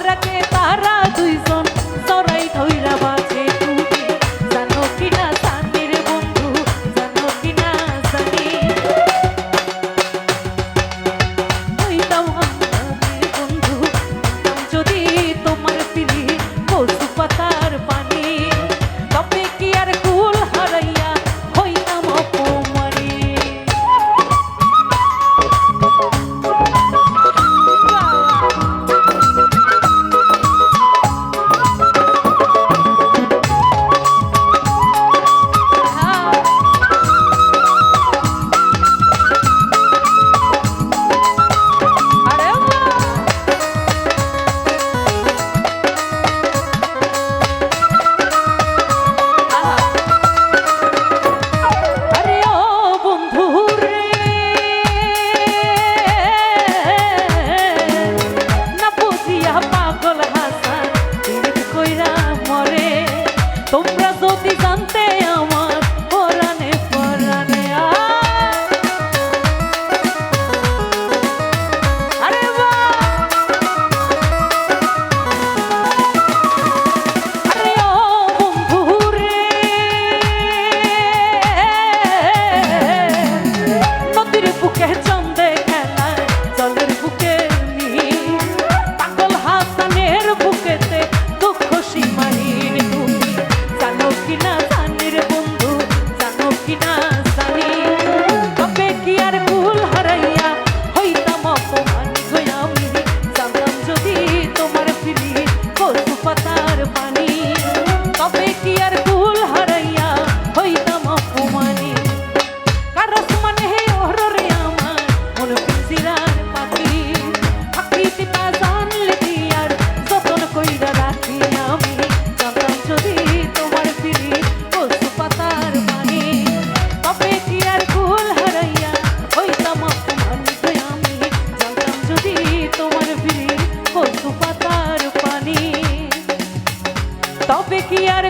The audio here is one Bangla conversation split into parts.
রাখে তারা দুইজন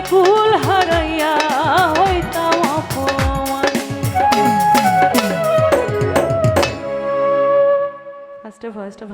কুল হারাইয়া হইতাম অপমান। ফার্স্টে ফার্স্টে